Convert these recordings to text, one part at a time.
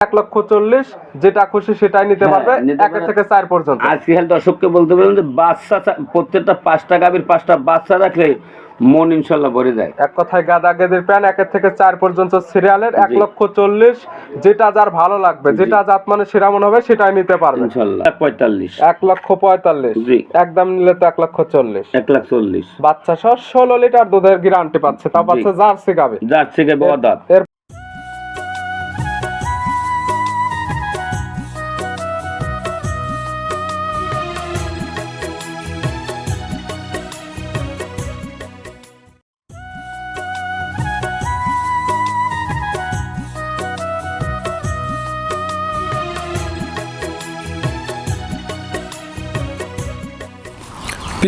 এক লক্ষ চল্লিশ যেটা খুশি সেটাই নিতে হ্যাঁ, পারবে এক থেকে চার পর্যন্ত। আজকে দর্শককে বলতে পারেন যে বাচ্চা প্রত্যেকটা পাঁচটা গাভীর পাঁচটা বাচ্চা রাখলে মন ইনশাল্লাহ ভরে যায়। এক কথায় গাদা গেদের প্যান একের থেকে চার পর্যন্ত সিরিয়ালের এক লক্ষ চল্লিশ যেটা যার ভালো লাগবে যেটা জাত মানে সেরা মনে হবে সেটাই নিতে পারবে। ইনশাল্লাহ পঁয়তাল্লিশ। এক লক্ষ পঁয়তাল্লিশ। একদম নিলে তো এক লক্ষ চল্লিশ। এক লাখ চল্লিশ। বাচ্চা সহ ষোলো লিটার দুধের গ্যারান্টি পাচ্ছে তা। পাচ্ছে জার্সি গাবে থেকে বদাত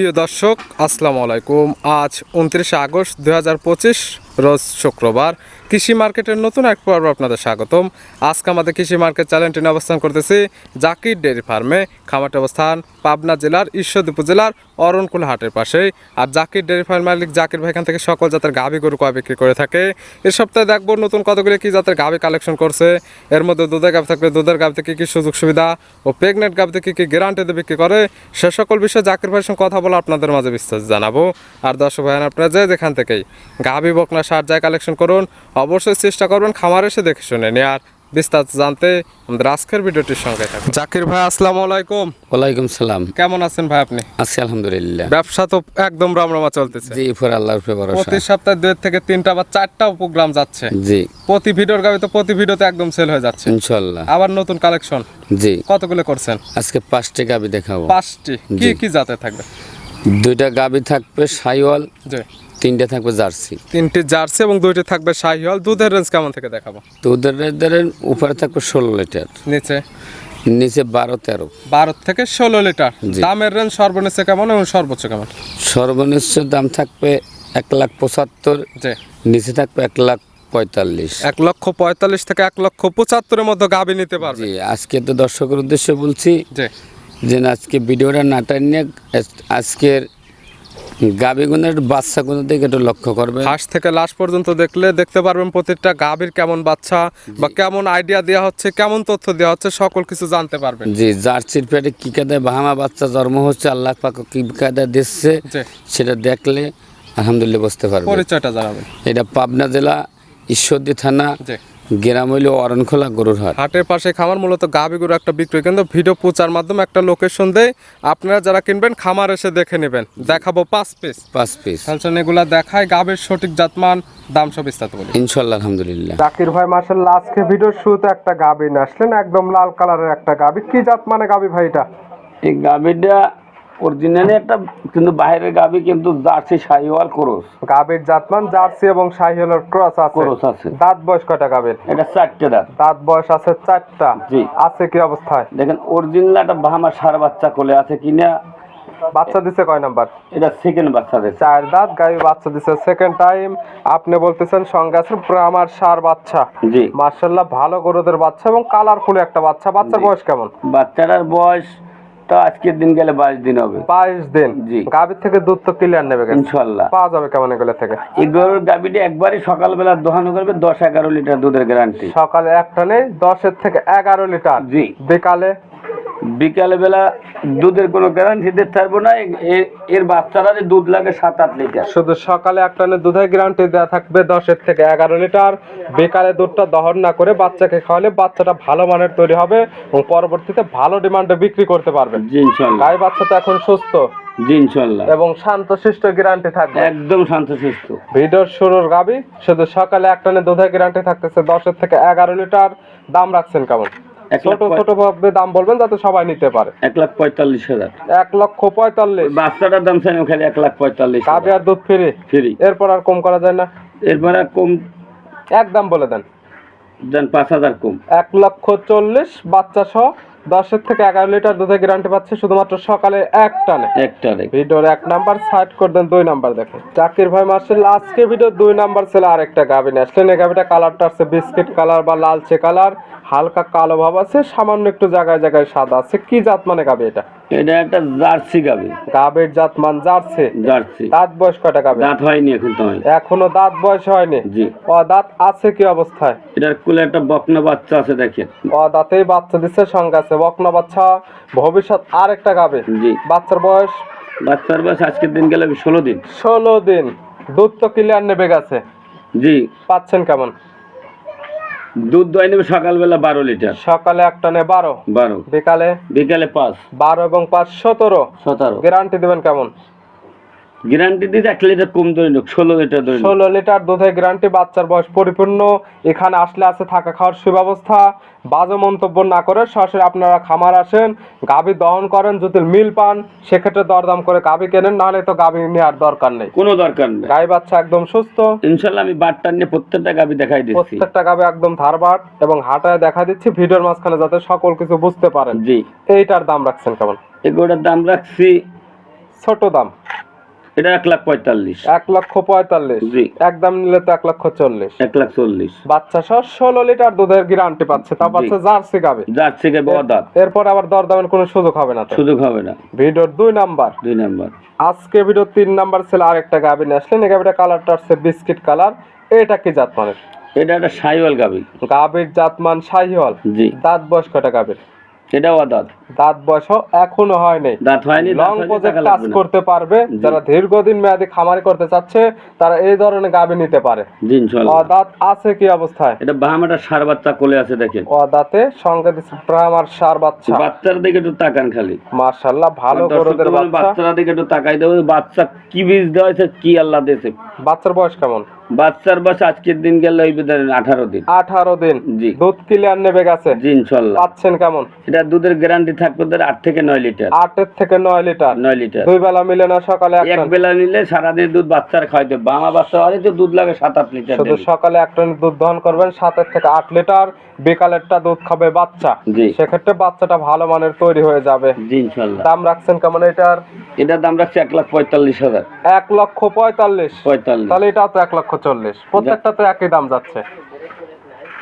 প্রিয় দর্শক আসসালামু আলাইকুম। আজ উনত্রিশে আগস্ট দু হাজার পঁচিশ রোজ শুক্রবার। কৃষি মার্কেটের নতুন এক পর্ব আপনাদের স্বাগতম। আজকে আমাদের কৃষি মার্কেট চ্যানেলটি অবস্থান করতেছি জাকির ডেয়ারি ফার্মে, খামারটি অবস্থান পাবনা জেলার ঈশ্বরদী উপজেলার অরণকুল হাটের পাশেই। আর জাকির ডেয়ারি ফার্ম মালিক জাকির ভাই এখান থেকে সকল জাতের গাভি গরু কয় বিক্রি করে থাকে। এ সপ্তাহে দেখব নতুন কতগুলি কি জাতের গাভি কালেকশন করছে। এর মধ্যে দুধের গাভি থাকলে দুধের গাভিতে কি কি সুযোগ সুবিধা ও প্রেগনেন্ট গাভিতে কি কি গ্যারান্টিতে বিক্রি করে, সে সকল বিষয়ে জাকির ভাইয়ের সঙ্গে কথা বলে আপনাদের মাঝে বিস্তারিত জানাব। আর দর্শক ভাইয়ান আপনারা যে যেখান থেকেই গাভি বকনা সার যায় কালেকশন করুন। অবশ্যই চেষ্টা করবেন খামার এসে দেখে শুনে নিয়ে। আর বিস্তারিত জানতে আমাদের আজকের ভিডিওটির সঙ্গে থাকুন। জাকির ভাই আসসালামু আলাইকুম। ওয়ালাইকুম সালাম। কেমন আছেন ভাই আপনি? আছি আলহামদুলিল্লাহ। ব্যবসা তো একদম রমরমা চলতেছে। জি উপর আল্লাহর উপরে ভরসা। প্রতি সপ্তাহে দুই থেকে তিনটা বা চারটা প্রোগ্রাম যাচ্ছে। জি। প্রতি ভিডিওর গাবি তো প্রতি ভিডিওতে একদম সেল হয়ে যাচ্ছে। ইনশাল্লাহ আবার নতুন কালেকশন জি। কতগুলো করছেন? আজকে পাঁচটি গাবি দেখাবো। পাঁচটি। কি কি জাতে থাকবে? দুইটা গাবি থাকবে সাইওয়াল। জি। তিনটা থাকবে জার্সি। তিনটে জার্সি এবং দুইটা থাকবে শাহিওয়াল। দুধের রেঞ্জ কেমন থেকে দেখাবো? দুধের ওদের উপরে থাকবে ষোলো লিটার। নিচে? নিচে বারো তেরো। বারো থেকে ষোলো লিটার। দামের রেঞ্জ সর্বনিচ্চ কেমন এবং সর্বোচ্চ কেমন? সর্বনিম্ন দাম থাকবে এক লাখ পঁচাত্তর নিচে থাকবে এক লাখ পঁয়তাল্লিশ। এক লক্ষ পঁয়তাল্লিশ থেকে এক লক্ষ পঁচাত্তরের মধ্যে গাবি নিতে পারবে। আজকে তো দর্শকের উদ্দেশ্যে বলছি যে আজকে ভিডিওটা না টানিয়ে আজ- আজকের গাবিগুনের বাচ্চাগুলোর দিকে একটু লক্ষ্য করবে হাঁস থেকে লাশ পর্যন্ত দেখলে দেখতে পারবেন প্রত্যেকটা গাভীর কেমন বাচ্চা বা কেমন আইডিয়া দেওয়া হচ্ছে কেমন তথ্য দেওয়া হচ্ছে সকল কিছু জানতে পারবেন। জি জার্সির পেটে কি কাদায় বাহামা বাচ্চা জন্ম হচ্ছে আল্লাহ পাক কি কাদায় দিচ্ছে সেটা দেখলে আলহামদুলিল্লাহ বুঝতে পারবে পরিচয়টা জানাবেন। এটা পাবনা জেলা ঈশ্বরদী থানা গ্রাম হইল অরণখোলা গরুর হাট। হাটের পাশে খামার মূলত গাভী গরু একটা বিক্রয় কিন্তু ভিডিও প্রচার মাধ্যমে একটা লোকেশন দেয় আপনারা যারা কিনবেন খামার এসে দেখে নেবেন। দেখাবো পাঁচ পিস পাঁচ পিস ফাংশন এগুলা দেখায় গাভীর সঠিক জাতমান দাম সব বিস্তারিত বলি। ইনশাল্লাহ আলহামদুলিল্লাহ। জাকির ভাই মার্শাল্লাহ আজকে ভিডিওর শুরুতে একটা গাভী নিয়ে আসলেন একদম লাল কালারের একটা গাভী কি জাত মানে গাভী ভাই এটা? এই গাভীটা অরিজিনালি একটা কিন্তু বাইরের গাভী কিন্তু জার্সি শাহিওয়াল করস। গাভীর জাতমান জার্সি এবং শাহিওয়ালের ক্রস আছে। ক্রস আছে। দাঁত বয়স কয়টা গাভীর এটা চারটে দাঁত। দাঁত বয়স আছে চারটা। জি। আছে কি অবস্থায়? দেখেন অরিজিনাল একটা বাহামা সার বাচ্চা কোলে আছে কিনা বাচ্চা দিছে কয় নাম্বার? এটা সেকেন্ড বাচ্চা দিচ্ছে চার দাঁত গাভী বাচ্চা দিছে সেকেন্ড টাইম আপনি বলতেছেন সঙ্গে আছে আমার সার বাচ্চা। জি। মার্শাল্লাহ ভালো গরুদের বাচ্চা এবং কালারফুল একটা বাচ্চা। বাচ্চার বয়স কেমন? বাচ্চাটার বয়স তো আজকের দিন গেলে বাইশ দিন হবে। বাইশ দিন? জি। গাভীর থেকে দুধ তো ক্লিয়ার নেবে? ইনশাল্লাহ পাওয়া যাবে কেমন এগুলো থেকে? এই গরুর গাভীটা একবারই সকালবেলা দোহানো করবে দশ এগারো লিটার দুধের গ্যারান্টি সকালে একটা নেই দশের থেকে এগারো লিটার। জি। বিকালে বিকালে বেলা দুধের কোনো গ্যারান্টি দিতে পারব না। এর বাচ্চারা যে দুধ লাগে সাত আট লিটার। শুধু সকালে এক টানে দুধের গ্যারান্টি দেওয়া থাকবে দশের থেকে এগারো লিটার। বিকালে দুধটা দহন না করে বাচ্চাকে খাওয়ালে বাচ্চাটা ভালো মানের তৈরি হবে এবং পরবর্তীতে ভালো ডিমান্ডে বিক্রি করতে ইনশাল্লাহ। গাই বাচ্চা তো এখন সুস্থ। জি ইনশাল্লাহ। এবং শান্তশিষ্ট গ্যারান্টি থাকবে। একদম শান্তশিষ্ট। ভিডিওর শুরুর গাবি শুধু সকালে এক টানে দুধের গ্যারান্টি থাকতেছে দশের থেকে এগারো লিটার। দাম রাখছেন কেমন? ছোট ছোট ভাবে দাম বলবেন যাতে সবাই নিতে পারে। এক লাখ পঁয়তাল্লিশ হাজার। এক লক্ষ পঁয়তাল্লিশ। বাচ্চাটার দাম চাই ওখানে এক লাখ পঁয়তাল্লিশ গাবি আর দুধ ফ্রি? ফ্রি। এরপর আর কম করা যায় না? এরপর আর কম এক দাম বলে দেন। দেন পাঁচ হাজার কম। এক লক্ষ চল্লিশ বাচ্চা সহ দশের থেকে এগারো লিটার দুধের গ্যারান্টি পাচ্ছে শুধুমাত্র সকালে এক টানে একটা রেখ ভিডিওর এক নাম্বার সাইড করে দেন দুই নাম্বার জাকির ভাই মার্শাল আজকে ভিডিও দুই নাম্বার ছিল আরেকটা আসলেন। এই গাভিটা কালারটা আছে বিস্কিট কালার বা লালচে কালার হালকা কালো ভাব আছে সামান্য একটু জায়গায় জায়গায় সাদা আছে। কি জাত মানে গাভি এটা? এটা একটা জার্সি গাবি। গাবের জাত মান জার্সি। জার্সি। দাঁত বয়স কয়টা গাবে? দাঁত হয়নি এখন তো এখনও দাঁত বয়স হয়নি? জি। ও দাঁত আছে কি অবস্থায়? এটার কুলে একটা বকনা বাচ্চা আছে দেখেন। ও দাঁতেই বাচ্চা দিচ্ছে সঙ্গে আছে বকনা বাচ্চা ভবিষ্যৎ আরেকটা গাবে জি। বাচ্চার বয়স? বাচ্চার বয়স আজকের দিন গেলে ষোলো দিন। ষোলো দিন। দুধ তো ক্লিয়ার নেবে গেছে। জি। পাচ্ছেন কেমন? দুধ দই নেবে সকালবেলা বারো লিটার। সকালে একটা নে বারো। বারো। বিকালে? বিকালে পাঁচ। বারো এবং পাঁচ সতেরো। সতেরো। গ্যারান্টি দেবেন কেমন? গ্যারান্টি দিতে এক লিটার কম ধরে নিক ষোলো লিটার ধরে। ষোলো লিটার দুধের গ্যারান্টি বাচ্চার বয়স পরিপূর্ণ এখানে আসলে আছে থাকা খাওয়ার সুব্যবস্থা। বাজে মন্তব্য না করে সরাসরি আপনারা খামার আসেন গাভী দহন করেন যদি মিল পান সেক্ষেত্রে দরদাম করে গাভী কেনেন নাহলে তো গাভী নেওয়ার দরকার নেই। কোনো দরকার নেই। গাই বাচ্চা একদম সুস্থ। ইনশাল্লাহ আমি বাটটা নিয়ে প্রত্যেকটা গাবি দেখাই দিচ্ছি। প্রত্যেকটা গাভী একদম ধারবাট এবং হাঁটায় দেখা দিচ্ছি ভিডিওর মাঝখানে যাতে সকল কিছু বুঝতে পারেন। জি। এইটার দাম রাখছেন কেমন? এগুলোর দাম রাখছি ছোট দাম। এটা এক লাখ পঁয়তাল্লিশ। এক লক্ষ পঁয়তাল্লিশ। জি। একদম নিলে তো এক লক্ষ চল্লিশ। এক লাখ চল্লিশ। বাচ্চা সহ ষোলো লিটার দুধের গ্যারান্টি পাচ্ছে তা পাচ্ছে জার্সি গাবে। যাচ্ছে গে বদাত এরপর আবার দরদামের কোনো সুযোগ হবে না তো। সুযোগ হবে না। ভিডিওর দুই নাম্বার। দুই নাম্বার। আজকে ভিডিও তিন নাম্বার ছিল আরেকটা গাবি নিয়ে আসলেন। এই গাবিটা কালারটা হচ্ছে বিস্কিট কালার এটা কি জাত মানের এটা একটা সাইওয়াল গাবি। গাবির জাতমান শাহিওয়াল। জি। দাঁত বয়স কটা গাবির? এটা অদাত দাঁত বয়স এখনও হয়নি। দাঁত হয়নি লং প্রজেক্ট কাজ করতে পারবে যারা দীর্ঘদিন মেয়াদী খামারি করতে চাচ্ছে তারা এই ধরনের গাবি নিতে পারে। জি দাঁত আছে কি অবস্থায়? এটা বাহামাটা সার বাচ্চা কোলে আছে দেখেন। ও দাঁতে দিচ্ছে ব্রাহ্মার সার বাচ্চা। বাচ্চার দিকে একটু তাকান খালি। মার্শাল্লাহ ভালো দর্শকদের গরুদের বাচ্চা। বাচ্চারা দিকে একটু তাকাই দেবো বাচ্চা কি বীজ দেওয়া হয়েছে কি আল্লাহ দিয়েছে। বাচ্চার বয়স কেমন? বাচ্চার বয়স আজকের দিন গেলে ওই আঠারো দিন। আঠারো দিন। জি। দুধ ক্লিয়ার নেবে গেছে? জি ইনশাল্লাহ। পাচ্ছেন কেমন? এটা দুধের গ্যারান্টি থাকবে ধর আট থেকে নয় লিটার। আটের থেকে নয় লিটার? নয় লিটার। দুই বেলা মিলে না সকালে এক বেলা নিলে সারাদিন দুধ বাচ্চার খাইতে বামা বাচ্চা হলে তো দুধ লাগে সাত আট লিটার শুধু সকালে এক টন দুধ দহন করবেন সাতের থেকে আট লিটার বিকালেরটা দুধ খাবে বাচ্চা। জি। সেক্ষেত্রে বাচ্চাটা ভালো মানের তৈরি হয়ে যাবে। জি ইনশাল্লাহ। দাম রাখছেন কেমন এটার এটার দাম রাখছে এক লাখ পঁয়তাল্লিশ হাজার। এক লক্ষ পঁয়তাল্লিশ। পঁয়তাল্লিশ। তাহলে এটা তো এক লক্ষ চল্লিশ। প্রত্যেকটা তো একই দাম যাচ্ছে।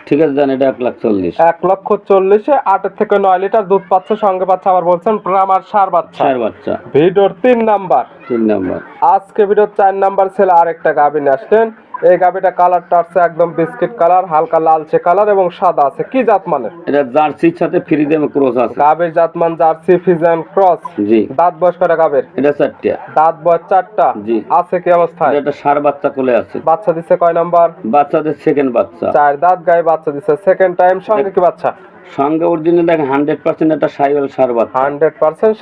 ঠিক আছে জান এটা এক লাখ চল্লিশ। এক লক্ষ চল্লিশে আটের থেকে নয় লিটার দুধ পাচ্ছে সঙ্গে পাচ্ছে আবার বলছেন আমার সার বাচ্চা। সার বাচ্চা। ভিডিওর তিন নাম্বার। তিন নাম্বার। আজকে ভিডিওর চার নাম্বার ছেলে আরেকটা গাভিন নিয়ে আসলেন। এই গাভিটা কালারটা আছে একদম বিস্কিট কালার হালকা লালচে কালার এবং সাদা আছে। কি জাত মানের? এটা জার্সির সাথে ফ্রি দেম ক্রোস আছে। গাভীর জাতমান জার্সি ফিজান ক্রস। জি। দাঁত বয়স কটা গাভীর এটা চারটা। দাঁত বয়স চারটা। জি। আছে কি অবস্থায়? এটা সার বাচ্চা কোলে আছে। বাচ্চা দিচ্ছে কয় নাম্বার? বাচ্চাদের সেকেন্ড বাচ্চা। চার দাঁত গায়ে বাচ্চা দিচ্ছে সেকেন্ড টাইম সঙ্গে কি বাচ্চা? সঙ্গে অরিজিনাল দেখেন হান্ড্রেড পার্সেন্ট একটা সাইওয়াল সার বাচ্চা। হান্ড্রেড পার্সেন্ট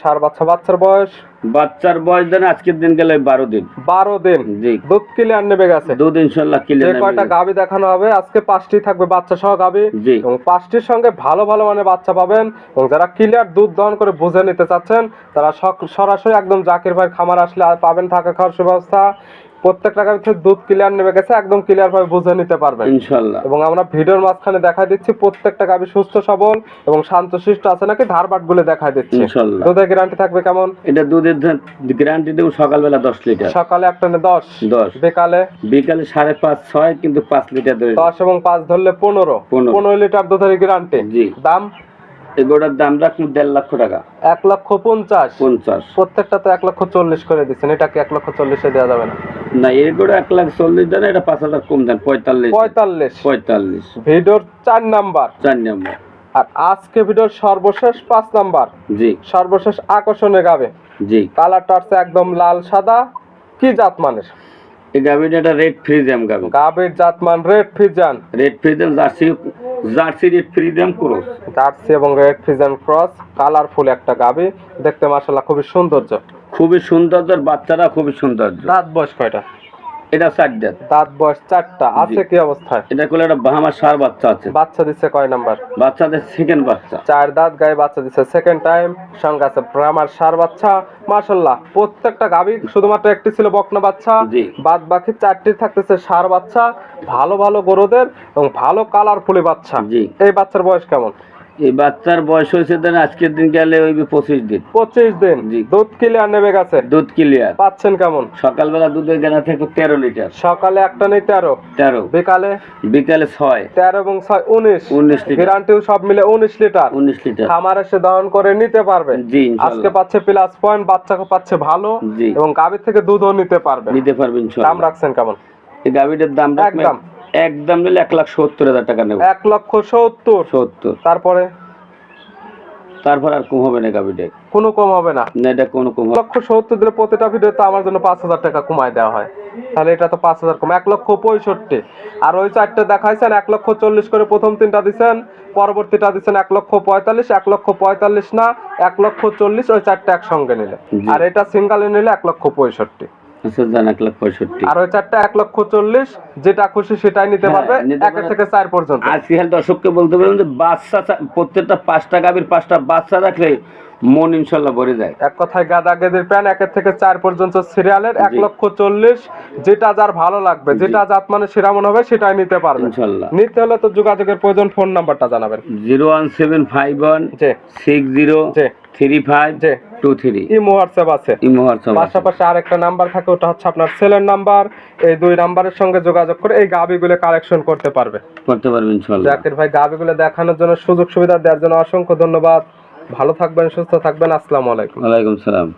সার বাচ্চা। বাচ্চার বয়স? বাচ্চার বয়স দেন আজকের দিন গেলে বারো দিন। বারো দিন? জি। দুধ ক্লিয়ার নেবে গেছে দুধ ইনশাল্লাহ যে কয়টা গাভি দেখানো হবে আজকে পাঁচটি থাকবে বাচ্চা সহ গাভি জি। এবং পাঁচটির সঙ্গে ভালো ভালো মানে বাচ্চা পাবেন। এবং যারা ক্লিয়ার দুধ দহন করে বুঝে নিতে চাচ্ছেন তারা সরাসরি একদম জাকির ভাই খামার আসলে আর পাবেন থাকা খাওয়ার সুব্যবস্থা। প্রত্যেকটা গাভি থেকে দুধ ক্লিয়ার নেমে গেছে একদম ক্লিয়ার ভাবে বুঝে নিতে পারবেন। ইনশাল্লাহ। এবং আমরা ভিডিওর মাঝখানে দেখা দিচ্ছি প্রত্যেকটা গাভি সুস্থ সবল এবং শান্তশিষ্ট আছে নাকি? ধারবাটগুলো দেখা দিচ্ছি। ইনশাল্লাহ। দুধের গ্যারান্টি থাকবে কেমন? এটা দুধের গ্যারান্টি দেবো সকালবেলা দশ লিটার। সকালে একটা নে দশ? দশ। বিকালে? বিকালে সাড়ে পাঁচ ছয় কিন্তু পাঁচ লিটার ধরে দশ এবং পাঁচ ধরলে পনেরো। পনেরো। পনেরো লিটার দুধের গ্যারান্টি জি। দাম রাখুন দেড় লক্ষ টাকা। এক লক্ষ পঞ্চাশ। পঞ্চাশ। প্রত্যেকটা তো এক লক্ষ চল্লিশ করে দিচ্ছেন এটাকে এক লক্ষ চল্লিশে দেওয়া যাবে না? না এক লাখ চল্লিশ দেন এটা পাঁচ হাজার কম দেন পঁয়তাল্লিশ। পঁয়তাল্লিশ। পঁয়তাল্লিশ। ভিডিওর চার নাম্বার। চার নম্বর। আর আজকে ভিডিওর সর্বশেষ পাঁচ নাম্বার। জি। সর্বশেষ আকর্ষণে গাবে জি। কালারটা হচ্ছে একদম লাল সাদা। কি জাত মানের? এই একটা রেড ফ্রিজাম গাভি। গাবের জাত মান red Friesian red Friesian Jersey Jersey red Friesian cross. Jersey এবং রেড ফিজান ক্রস কালারফুল একটা গাবি। দেখতে মাশাআল্লাহ খুবই সৌন্দর্য। খুবই সৌন্দর্য বাচ্চারা খুবই সৌন্দর্য। দাঁত বয়স কয়টা? এটা চার দাঁত দাঁত বয়স চারটা আছে কি অবস্থায়? এটা করলে একটা বাহামা সার বাচ্চা আছে। বাচ্চা দিচ্ছে কয় নাম্বার? বাচ্চাদের সেকেন্ড বাচ্চা। চার দাঁত গায়ে বাচ্চা দিচ্ছে সেকেন্ড টাইম সঙ্গে আছে ব্রাহ্মার সার বাচ্চা। মাশাল্লাহ প্রত্যেকটা গাবি শুধুমাত্র একটি ছিল বকনা বাচ্চা। বাদ বাকি চারটি থাকতেছে সার বাচ্চা ভালো ভালো গরুদের এবং ভালো কালারফুলি বাচ্চা। এই বাচ্চার বয়স কেমন? এই বাচ্চার বয়স হয়েছে দেন আজকের দিন গেলে ওই পঁচিশ দিন। পঁচিশ দিন? জি। দুধ ক্লিয়ার নেবে গেছে দুধ ক্লিয়ার পাচ্ছেন কেমন? সকালবেলা দুধের গানা থেকে তেরো লিটার। সকালে একটা নেই তেরো? তেরো। বিকালে? বিকালে ছয়। তেরো এবং ছয় উনিশ? উনিশ লিটার। গ্যারান্টিও সব মিলে উনিশ লিটার। উনিশ লিটার। খামার এসে দহন করে নিতে পারবে। জি আজকে পাচ্ছে প্লাস পয়েন্ট বাচ্চাকে পাচ্ছে ভালো জি। এবং গাভীর থেকে দুধও নিতে পারবে। নিতে পারবেন দাম রাখছেন কেমন? এই গাভিটার দাম একদম। একদম নিলে এক লাখ সত্তর হাজার টাকা নেব। এক লক্ষ সত্তর? সত্তর। তারপরে? তারপর আর কম হবে না কোনো কম হবে না? না এটা কোনো কম লক্ষ সত্তর দিলে প্রতিটা আমার জন্য পাঁচ হাজার টাকা কমায় দেওয়া হয়। তাহলে এটা তো পাঁচ হাজার কম। এক লক্ষ পঁয়ষট্টি। আর ওই চারটে দেখাইছেন এক লক্ষ চল্লিশ করে প্রথম তিনটা দিচ্ছেন পরবর্তীটা দিচ্ছেন এক লক্ষ পঁয়তাল্লিশ এক লক্ষ পঁয়তাল্লিশ না এক লক্ষ চল্লিশ ওই চারটে একসঙ্গে নিলে। আর এটা সিঙ্গালে নিলে এক লক্ষ পঁয়ষট্টি। এক লাখ পঁয়ষট্টি। আর ওই চারটা এক লক্ষ চল্লিশ যেটা খুশি সেটাই নিতে হ্যাঁ, পারবে নিতে থেকে চার পর্যন্ত। আজকে দর্শককে বলতে পারবেন যে বাচ্চা প্রত্যেকটা পাঁচটা গাভীর পাঁচটা বাচ্চা রাখলে মন ইনশাল্লাহ ভরে যায়। এক কথায় গাদা গেদের প্যান একের থেকে চার পর্যন্ত সিরিয়ালের এক লক্ষ চল্লিশ যেটা যার ভালো লাগবে যেটা জাত মানে সেরা মনে হবে সেটাই নিতে পারবে। ইনশাল্লাহ। নিতে হলে তো যোগাযোগের প্রয়োজন ফোন নাম্বারটা জানাবেন। Zero one seven five one six zero three five two three imo WhatsApp আছে। ইমো হোয়াটসঅ্যাপ আছে। পাশাপাশি আরেকটা নাম্বার থাকে ওটা হচ্ছে আপনার সেলের নাম্বার। এই দুই নাম্বারের সঙ্গে যোগাযোগ করে এই গাবিগুলো কালেকশন করতে পারবে। করতে পারবেন ইনশাল্লাহ জাকির ভাই গাবিগুলো দেখানোর জন্য সুযোগ সুবিধা দেওয়ার জন্য অসংখ্য ধন্যবাদ। ভালো থাকবেন সুস্থ থাকবেন। আসসালামু আলাইকুম। ওয়ালাইকুম সালাম।